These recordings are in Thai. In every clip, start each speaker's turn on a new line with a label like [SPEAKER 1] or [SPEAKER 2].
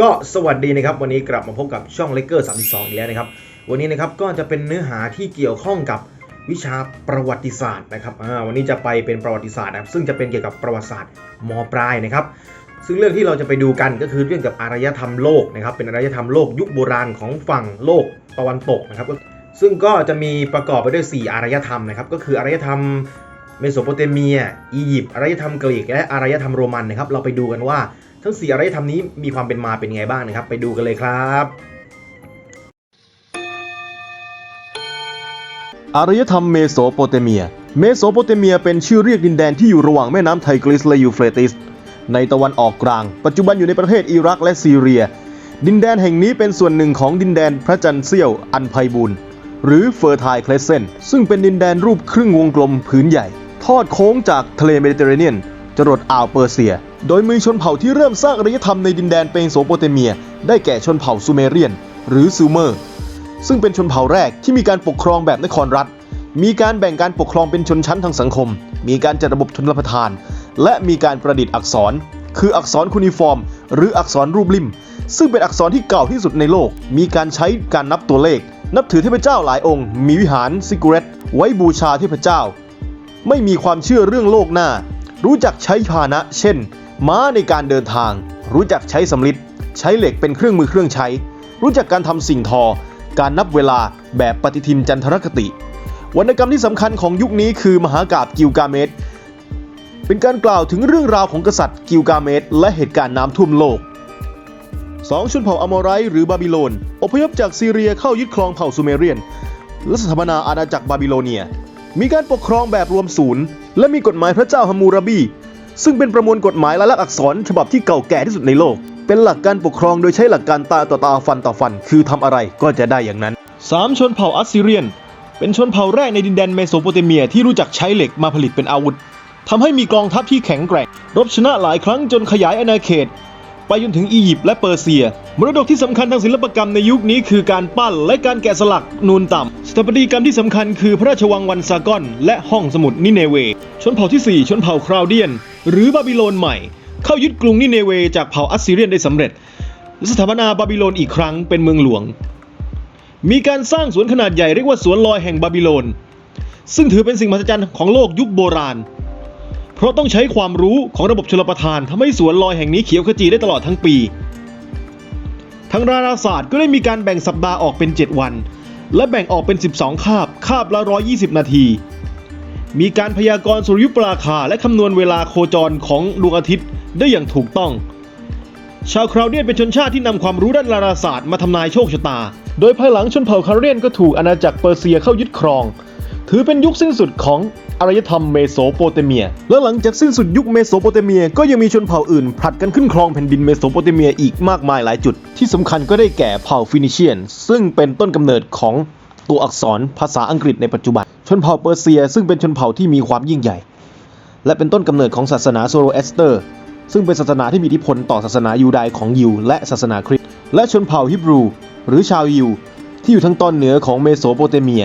[SPEAKER 1] ก็สวัสดีนะครับ วันนี้กลับมาพบกับช่องเลเกอร์32 อีกแล้วนะครับ วันนี้นะครับก็จะเป็นเนื้อหาที่เกี่ยวข้องกับวิชาประวัติศาสตร์นะครับวันนี้จะไปเป็นประวัติศาสตร์นะครับซึ่งจะเป็นเกี่ยวกับประวัติศาสตร์มปลายนะครับ ซึ่งเรื่องที่เราจะไปดูกันก็คือเรื่องกับอารยธรรมโลกนะครับ เป็นอารยธรรมโลกยุคโบราณของฝั่งโลกตะวันตกนะครับ ซึ่งก็จะมีประกอบไปด้วย 4 อารยธรรมนะครับ ก็คืออารยธรรมเมโสโปเตเมีย อียิปต์อารยธรรมกรีก และอารยธรรมโรมันนะครับ เราไปดูกันว่า ทั้ง4อารยธรรมนี้มีความเป็นมาเป็นไงบ้างนะครับ ไปดูกันเลยครับ
[SPEAKER 2] อารยธรรมเมโสโปเตเมีย เมโสโปเตเมียเป็นชื่อเรียกดินแดนที่อยู่ระหว่างแม่น้ำไทกริสและยูเฟรติส ในตะวันออกกลาง ปัจจุบันอยู่ในประเทศอิรักและซีเรีย ดินแดนแห่งนี้เป็นส่วนหนึ่งของดินแดนพระจันทร์เสี้ยวอันไพบูลย์หรือเฟอร์ไทเคลเซนซึ่งเป็นดินแดนรูปครึ่งวงกลมผืนใหญ่ ทอดโค้งจากทะเลเมดิเตอร์เรเนียน จรดอ่าวเปอร์เซีย โดยมีชนเผ่าที่เริ่มสร้างอารยธรรมในดินแดนเปโสโปเตเมีย ได้แก่ชนเผ่าซูเมเรียน หรือซูเมอร์ ซึ่งเป็นชนเผ่าแรกที่มีการปกครองแบบนครรัฐ มีการแบ่งการปกครองเป็นชนชั้นทางสังคม มีการจัดระบบชนประทาน และมีการประดิษฐ์อักษร คืออักษรคูนิฟอร์ม หรืออักษรรูปริมซึ่งเป็นอักษรที่เก่าที่สุดในโลก มีการใช้การนับตัวเลข นับถือเทพเจ้าหลายองค์ มีวิหารซิกูเรตไว้บูชาเทพเจ้า ไม่มีความเชื่อเรื่องโลกหน้า รู้จักใช้พาหนะ เช่น ม้าในการเดินทาง รู้จักใช้สำลิดใช้เหล็กเป็นเครื่องมือเครื่องใช้ รู้จักการทำสิ่งทอ การนับเวลาแบบปฏิทินจันทรคติ วรรณกรรมที่สำคัญของยุคนี้คือมหากาบกิลกาเมสเป็นการกล่าวถึงเรื่องราวของกษัตริย์กิลกาเมสและเหตุการณ์น้ำท่วมโลกสองชนเผ่าอมอไรหรือบาบิโลน อพยพจากซีเรียเข้ายึดครองเผ่าซูเมเรียน และสถาปนาอาณาจักรบาบิโลเนีย มีการปกครองแบบรวมศูนย์ และมีกฎหมายพระเจ้าฮัมูราบี ซึ่งเป็นประมวลกฎหมายลายลักษณ์อักษร ฉบับที่เก่าแก่ที่สุดในโลก เป็นหลักการปกครองโดยใช้หลักการตาต่อตาฟันต่อฟัน คือทำอะไรก็จะได้อย่างนั้น 3 ชนเผ่าอัสซีเรียน เป็นชนเผ่าแรกในดินแดนเมโสโปเตเมียที่รู้จักใช้เหล็กมาผลิตเป็นอาวุธทำให้มีกองทัพที่แข็งแกร่ง รบชนะหลายครั้งจนขยายอาณาเขต ไปจนถึงอียิปต์และเปอร์เซีย มรดกที่สำคัญทางศิลปกรรมในยุคนี้คือการปั้นและการแกะสลักนูนต่ำสถาปัตยกรรมที่สำคัญคือพระราชวังวันซากอน และห้องสมุดนิเนเว ชนเผ่าที่ 4 ชนเผ่าคราวเดียน หรือบาบิโลนใหม่ เข้ายึดกรุงนิเนเวจากเผ่าอัสซีเรียนได้สำเร็จและสถาปนาบาบิโลนอีกครั้งเป็นเมืองหลวง มีการสร้างสวนขนาดใหญ่เรียกว่าสวนลอยแห่งบาบิโลน ซึ่งถือเป็นสิ่งมหัศจรรย์ของโลกยุคโบราณ เพราะต้องใช้ความรู้ของระบบชลประทานทำให้สวนลอยแห่งนี้เขียวขจีได้ตลอดทั้งปีทางดาราศาสตร์ก็ได้มีการแบ่งสัปดาห์ออกเป็น 7 วัน และแบ่งออกเป็น 12 คาบ คาบละ 120 นาที มีการพยากรณ์สุริยุปราคาและคำนวณเวลาโคจรของดวงอาทิตย์ได้อย่างถูกต้อง ชาวคราวเดียนเป็นชนชาติที่นำความรู้ด้านดาราศาสตร์มาทำนายโชคชะตา โดยภายหลังชนเผ่าคาเดียนก็ถูกอาณาจักรเปอร์เซียเข้ายึดครอง ถือเป็นยุคสิ้นสุดของอารยธรรมเมโสโปเตเมีย และหลังจากสิ้นสุดยุคเมโสโปเตเมียก็ยังมีชนเผ่าอื่นผลัดกันขึ้นครองแผ่นดินเมโสโปเตเมียอีกมากมายหลายจุด ที่สำคัญก็ได้แก่เผ่าฟินิเชียน ซึ่งเป็นต้นกำเนิดของตัวอักษรภาษาอังกฤษในปัจจุบัน ชนเผ่าเปอร์เซีย ซึ่งเป็นชนเผ่าที่มีความยิ่งใหญ่ และเป็นต้นกำเนิดของศาสนาโซโรเอสเตอร์ ซึ่งเป็นศาสนาที่มีอิทธิพลต่อศาสนายูดายของยิวและศาสนาคริสต์และชนเผ่าฮิบรู หรือชาวยิวที่อยู่ทางตอนเหนือของเมโสโปเตเมีย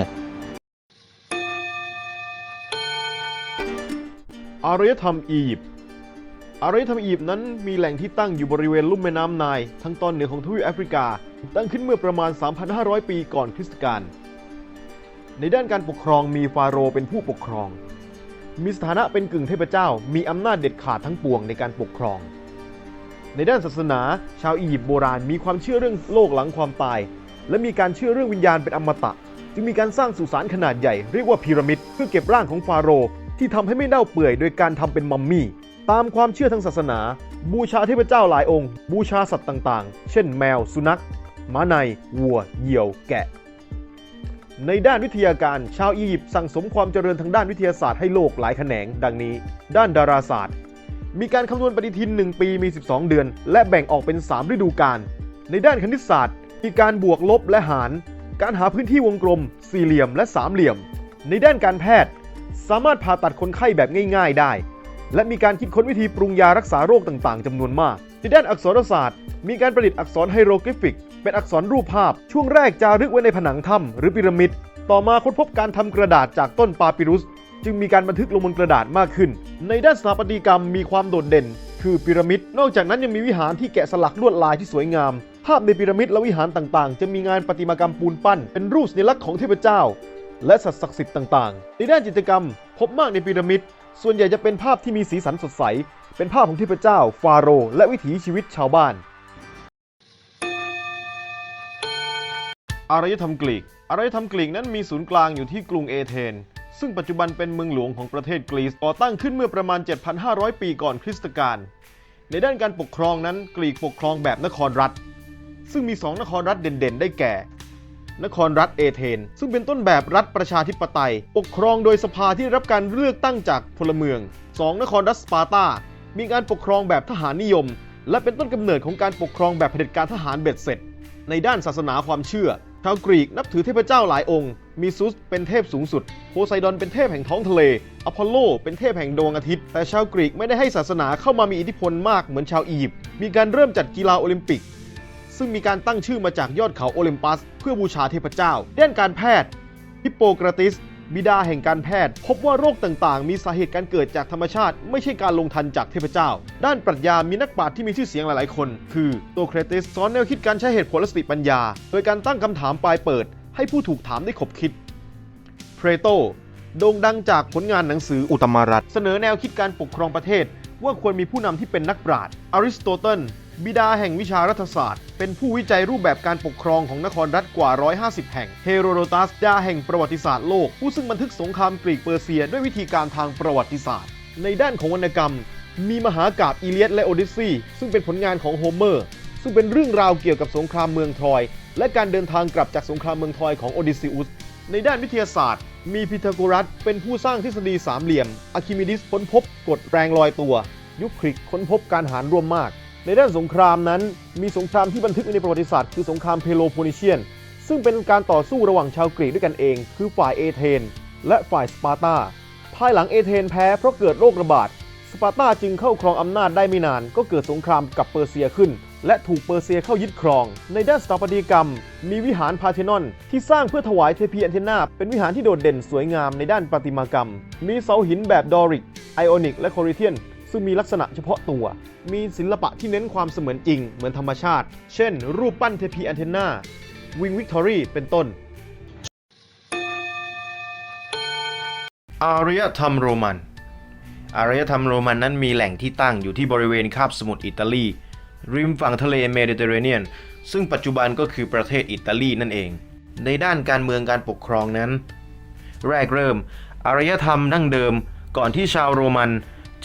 [SPEAKER 2] อารยธรรมอียิปต์อารยธรรมอียิปต์นั้นมีแหล่งที่ตั้งอยู่บริเวณลุ่มแม่น้ำไนล์ทางตอนเหนือของทวีปแอฟริกา ตั้งขึ้นเมื่อประมาณ 3,500 ปีก่อนคริสต์กาลในด้านการปกครองมีฟาโรห์เป็นผู้ปกครอง มีสถานะเป็นกึ่งเทพเจ้า มีอำนาจเด็ดขาดทั้งปวงในการปกครอง ในด้านศาสนา ชาวอียิปต์โบราณมีความเชื่อเรื่องโลกหลังความตาย และมีการเชื่อเรื่องวิญญาณเป็นอมตะ จึงมีการสร้างสุสานขนาดใหญ่เรียกว่าพีระมิดเพื่อเก็บร่างของฟาโรห์ ที่ทำให้ไม่เน่าเปื่อยโดยการทำเป็นมัมมี่ ตามความเชื่อทางศาสนา บูชาเทพเจ้าหลายองค์ บูชาสัตว์ต่างๆ เช่นแมว สุนัขม้าในวัว เหยี่ยว แกะ ในด้านวิทยาการชาวอียิปต์สั่งสมความเจริญทางด้านวิทยาศาสตร์ให้โลกหลายแขนง ดังนี้ ด้านดาราศาสตร์ มีการคำนวณปฏิทิน 1 ปีมี 12 เดือน และแบ่งออกเป็น 3 ฤดูกาลในด้านคณิตศาสตร์ มีการบวกลบและหาร การหาพื้นที่วงกลม สี่เหลี่ยมและสามเหลี่ยม ในด้านการแพทย์ สามารถผ่าตัดคนไข้แบบง่ายๆได้ และมีการคิดค้นวิธีปรุงยารักษาโรคต่างๆจำนวนมาก ในด้านอักษรศาสตร์ มีการประดิษฐ์อักษรไฮโรกริฟิก เป็นอักษรรูปภาพ ช่วงแรกจารึกไว้ในผนังถ้ำหรือพีระมิด ต่อมาค้นพบการทำกระดาษจากต้นปาปิรุส จึงมีการบันทึกลงบนกระดาษมากขึ้น ในด้านสถาปัตยกรรมมีความโดดเด่น คือพีระมิด นอกจากนั้นยังมีวิหารที่แกะสลักลวดลายที่สวยงาม ภาพในพีระมิดและวิหารต่างๆ จะมีงานประติมากรรมปูนปั้น เป็นรูปสัญลักษณ์ของเทพเจ้า และสัตว์ศักดิ์สิทธิ์ต่างๆ ในด้านจิตรกรรม พบมากในพีระมิด ส่วนใหญ่จะเป็นภาพที่มีสีสันสดใส เป็นภาพของเทพเจ้า ฟาโรห์และวิถีชีวิตชาวบ้าน อารยธรรมกรีก อารยธรรมกรีกนั้นมีศูนย์กลางอยู่ที่กรุงเอเธนซึ่งปัจจุบันเป็นเมืองหลวงของประเทศกรีซก่อตั้งขึ้นเมื่อประมาณ 7,500 ปีก่อนคริสตกาลในด้านการปกครองนั้นกรีกปกครองแบบนครรัฐ ซึ่งมีสองนครรัฐเด่นๆ ได้แก่ นครรัฐเอเธนซึ่งเป็นต้นแบบรัฐประชาธิปไตย ปกครองโดยสภาที่ได้รับการเลือกตั้งจากพลเมือง 2. นครรัฐสปาร์ตา มีการปกครองแบบทหารนิยม และเป็นต้นกำเนิดของการปกครองแบบเผด็จการทหารเบ็ดเสร็จ ในด้านศาสนาความเชื่อ ชาวกรีกนับถือเทพเจ้าหลายองค์ มีซุสเป็นเทพสูงสุด โพไซดอนเป็นเทพแห่งท้องทะเล อพอลโลเป็นเทพแห่งดวงอาทิตย์ แต่ชาวกรีกไม่ได้ให้ศาสนาเข้ามามีอิทธิพลมากเหมือนชาวอียิปต์ มีการเริ่มจัดกีฬาโอลิมปิก ซึ่งมีการตั้งชื่อมาจากยอดเขาโอลิมปัส เพื่อบูชาเทพเจ้า ด้านการแพทย์ฮิปโปกราติส บิดาแห่งการแพทย์ พบว่าโรคต่างๆ มีสาเหตุการเกิดจากธรรมชาติ ไม่ใช่การลงทันจากเทพเจ้า ด้านปรัชญามีนักปราชญ์ที่มีชื่อเสียงหลายๆคน คือโตเครติสสอนแนวคิดการใช้เหตุผลและสติปัญญา โดยการตั้งคำถามปลายเปิด ให้ผู้ถูกถามได้ขบคิดเพรโตโด่งดังจากผลงานหนังสืออุตมรัตเสนอแนวคิดการปกครองประเทศ ว่าควรมีผู้นำที่เป็นนักปราชญ์อริสโตเติล บิดาแห่งวิชารัฐศาสตร์ เป็นผู้วิจัยรูปแบบการปกครองของนครรัฐกว่า 150 แห่ง เฮโรโดตัสดาแห่งประวัติศาสตร์โลก ผู้ซึ่งบันทึกสงครามกรีกเปอร์เซีย ด้วยวิธีการทางประวัติศาสตร์ ในด้านของวรรณกรรม มีมหากาพย์อีเลียดและโอดิสซีซึ่งเป็นผลงานของโฮเมอร์ ซึ่งเป็นเรื่องราวเกี่ยวกับสงครามเมืองทรอย และการเดินทางกลับจากสงครามเมืองทรอยของโอดิซิอุส ในด้านวิทยาศาสตร์ มีพีทาโกรัส เป็นผู้สร้างทฤษฎีสามเหลี่ยมอะคิมิดิสค้นพบกฎแรงลอยตัว ยุคคริกค้นพบการหารร่วมมาก ในด้านสงครามนั้น มีสงครามที่บันทึกไวในประวัติศาสตร์คือสงครามเพโลโพนิเชียน ซึ่งเป็นการต่อสู้ระหว่างชาวกรีกด้วยกันเอง คือฝ่ายเอเธน และฝ่ายสปาร์ตา ภายหลังเอเธนแพ้เพราะเกิดโรคระบาด สปาร์ตาจึงเข้าครองอำนาจได้ไม่นาน ก็เกิดสงครามกับเปอร์เซียขึ้น และถูกเปอร์เซียเข้ายึดครอง ในด้านสถาปัตยกรรม มีวิหารพาเทนอน ที่สร้างเพื่อถวายเทพีอันเทนา เป็นวิหารที่โดดเด่นสวยงามในด้านประติมากรรม มีเสาหินแบบดอริก ไอออนิก และโคริเทียน ซึ่งมีลักษณะเฉพาะตัว มีศิลปะที่เน้นความเสมือนจริง เหมือนธรรมชาติ เช่น รูปปั้นเทพีอันเทนาวิงวิกตอรีเป็นต้น
[SPEAKER 1] อารยธรรมโรมัน อารยธรรมโรมันนั้นมีแหล่งที่ตั้งอยู่ที่บริเวณคาบสมุทรอิตาลี ริมฝั่งทะเลเมดิเตอร์เรเนียน ซึ่งปัจจุบันก็คือประเทศอิตาลีนั่นเอง ในด้านการเมืองการปกครองนั้น แรกเริ่ม อารยธรรมดั้งเดิม ก่อนที่ชาวโรมัน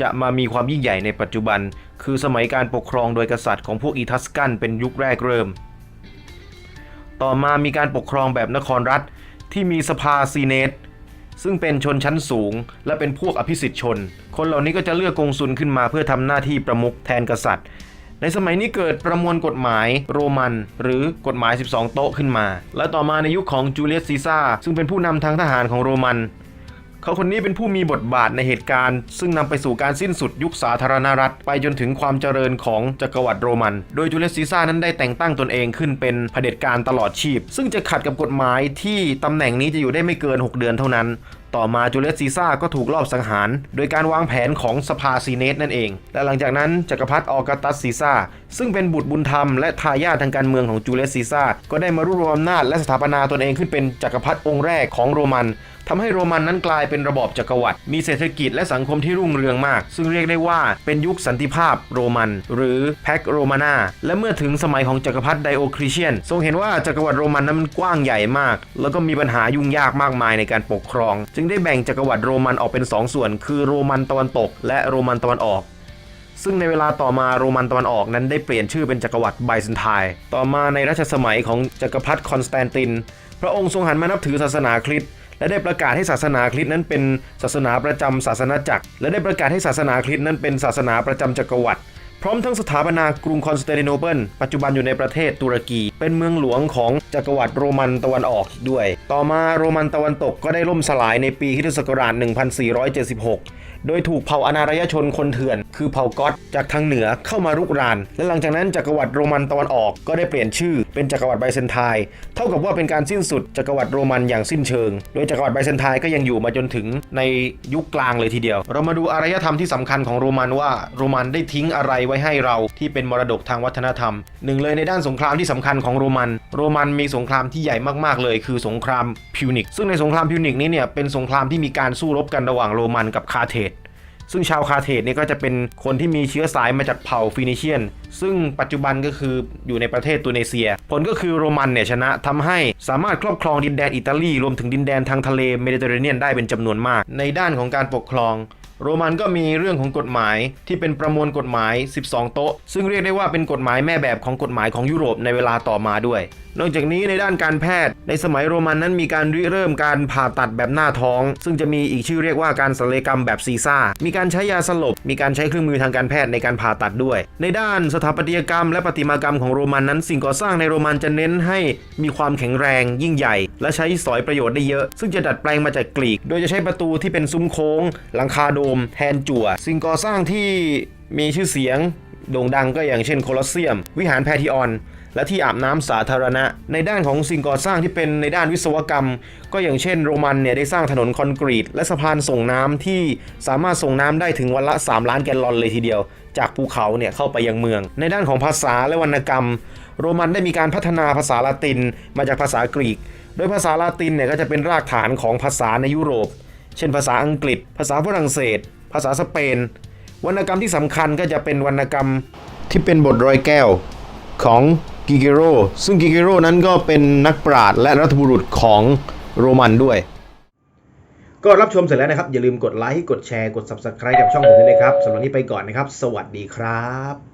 [SPEAKER 1] จะมามีความยิ่งใหญ่ในปัจจุบัน คือสมัยการปกครองโดยกษัตริย์ของพวกอีทัสกันเป็นยุคแรกเริ่ม ต่อมามีการปกครองแบบนครรัฐที่มีสภาซีเนตซึ่งเป็นชนชั้นสูง และเป็นพวกอภิสิทธิชน คนเหล่านี้ก็จะเลือกกงสุลขึ้นมาเพื่อทำหน้าที่ประมุขแทนกษัตริย์ ในสมัยนี้เกิดประมวลกฎหมายโรมัน หรือกฎหมาย 12 โต๊ะขึ้นมา และต่อมาในยุคของจูเลียสซีซ่าซึ่งเป็นผู้นำทางทหารของโรมัน เขาคนนี้เป็นผู้มีบทบาทในเหตุการณ์ ซึ่งนำไปสู่การสิ้นสุดยุคสาธารณรัฐ ไปจนถึงความเจริญของจักรวรรดิโรมัน โดยจูเลียสซีซ่านั้นได้แต่งตั้งตนเองขึ้นเป็นเผด็จการตลอดชีพ ซึ่งจะขัดกับกฎหมายที่ตำแหน่งนี้จะอยู่ได้ไม่เกิน 6 เดือนเท่านั้นต่อมาจูเลียสซีซ่าก็ถูกลอบสังหาร โดยการวางแผนของสภาซีเนตนั่นเอง และหลังจากนั้นจักรพรรดิออกัสตัสซีซ่าซึ่งเป็นบุตรบุญธรรมและทายาททางการเมืองของจูเลียสซีซ่าก็ได้มารวบรวมอำนาจและสถาปนาตนเองขึ้นเป็นจักรพรรดิองค์แรกของโรมัน ทำให้โรมันนั้นกลายเป็นระบอบจักรวรรดิมีเศรษฐกิจและสังคมที่รุ่งเรืองมาก ซึ่งเรียกได้ว่าเป็นยุคสันติภาพโรมัน หรือแพ็กโรมานาและเมื่อถึงสมัยของจักรพรรดิไดโอคริเชียน ทรงเห็นว่าจักรวรรดิโรมันนั้นมันกว้างใหญ่มาก แล้วก็มีปัญหายุ่งยากมากมายในการปกครอง จึงได้แบ่งจักรวรรดิโรมันออกเป็น 2 ส่วน คือโรมันตะวันตก และโรมันตะวันออกซึ่งในเวลาต่อมาโรมันตะวันออกนั้นได้เปลี่ยนชื่อเป็นจักรวรรดิไบซันไทน์ต่อมาในรัชสมัยของจักรพรรดิคอนสแตนติน พระองค์ทรงหันมานับถือศาสนาคริสต์ และได้ประกาศให้ศาสนาคริสต์นั้นเป็นศาสนาประจำศาสนาจักร และได้ประกาศให้ศาสนาคริสต์นั้นเป็นศาสนาประจำจักรวรรดิพร้อมทั้งสถาปนากรุงคอนสแตนติโนเปิลปัจจุบันอยู่ในประเทศตุรกี เป็นเมืองหลวงของจักรวรรดิโรมันตะวันออกอีกด้วย ต่อมาโรมันตะวันตกก็ได้ล่มสลายในปีคริสตศักราช1476 โดยถูกเผ่าอนารยชนคนเถื่อน คือเผ่าก๊อตจากทางเหนือเข้ามารุกราน และหลังจากนั้นจักรวรรดิโรมันตะวันออกก็ได้เปลี่ยนชื่อเป็นจักรวรรดิไบเซนไทน์เท่ากับว่าเป็นการสิ้นสุดจักรวรรดิโรมันอย่างสิ้นเชิง โดยจักรวรรดิไบเซนไทน์ก็ยังอยู่มาจนถึงในยุคกลางเลยทีเดียว เรามาดูอารยธรรมที่สำคัญของโรมันว่าโรมันได้ทิ้งอะไรไว้ให้เราที่เป็นมรดกทางวัฒนธรรมหนึ่งเลยในด้านสงครามที่สำคัญของโรมัน โรมันมีสงครามที่ใหญ่มากๆเลย คือสงครามพิวนิกซึ่งในสงครามพิวนิกนี้เนี่ยเป็นสงครามที่มีการสู้รบกันระหว่างโรมันกับคาเทส ซึ่งชาวคาเทสเนี่ยก็จะเป็นคนที่มีเชื้อสายมาจากเผ่าฟินิเชียน ซึ่งปัจจุบันก็คืออยู่ในประเทศตุเนเซีย ผลก็คือโรมันเนี่ยชนะทำให้สามารถครอบครองดินแดนอิตาลี รวมถึงดินแดนทางทะเลเมดิเตอร์เรเนียนได้เป็นจำนวนมาก ในด้านของการปกครอง โรมันก็มีเรื่องของกฎหมายที่เป็นประมวลกฎหมาย 12 โต๊ะ ซึ่งเรียกได้ว่าเป็นกฎหมายแม่แบบของกฎหมายของยุโรปในเวลาต่อมาด้วย นอกจากนี้ในด้านการแพทย์ ในสมัยโรมันนั้นมีการริเริ่มการผ่าตัดแบบหน้าท้อง ซึ่งจะมีอีกชื่อเรียกว่าการศัลยกรรมแบบซีซ่า มีการใช้ยาสลบ มีการใช้เครื่องมือทางการแพทย์ในการผ่าตัดด้วย ในด้านสถาปัตยกรรม และประติมากรรมของโรมันนั้น สิ่งก่อสร้างในโรมันจะเน้นให้มีความแข็งแรง ยิ่งใหญ่ และใช้สอยประโยชน์ได้เยอะ ซึ่งจะดัดแปลงมาจากกรีก โดยจะใช้ประตูที่เป็นซุ้มโค้ง หลังคาโดมแทนจั่ว สิ่งก่อสร้างที่มีชื่อเสียงโด่งดังก็อย่างเช่นโคลอสเซียม วิหารแพทิออน และที่อาบน้ำสาธารณะ ในด้านของสิ่งก่อสร้างที่เป็นในด้านวิศวกรรม ก็อย่างเช่นโรมันเนี่ยได้สร้างถนนคอนกรีต และสะพานส่งน้ำที่สามารถส่งน้ำได้ถึงวันละ 3 ล้านแกลลอนเลยทีเดียว จากภูเขาเนี่ยเข้าไปยังเมือง ในด้านของภาษาและวรรณกรรม โรมันได้มีการพัฒนาภาษาละตินมาจากภาษากรีก โดยภาษาละตินเนี่ยก็จะเป็นรากฐานของภาษาในยุโรป เช่นภาษาอังกฤษ ภาษาฝรั่งเศส ภาษาสเปน วรรณกรรมที่สำคัญก็จะเป็นวรรณกรรมที่เป็นบทรอยแก้วของกิเกโร ซึ่งกิเกโรนั้นก็เป็นนักปราชญ์และรัฐบุรุษของโรมันด้วย ก็รับชมเสร็จแล้วนะครับ อย่าลืมกดไลค์ กดแชร์ กด Subscribe กับช่องผมด้วยนะครับสำหรับนี้ไปก่อนนะครับ สวัสดีครับ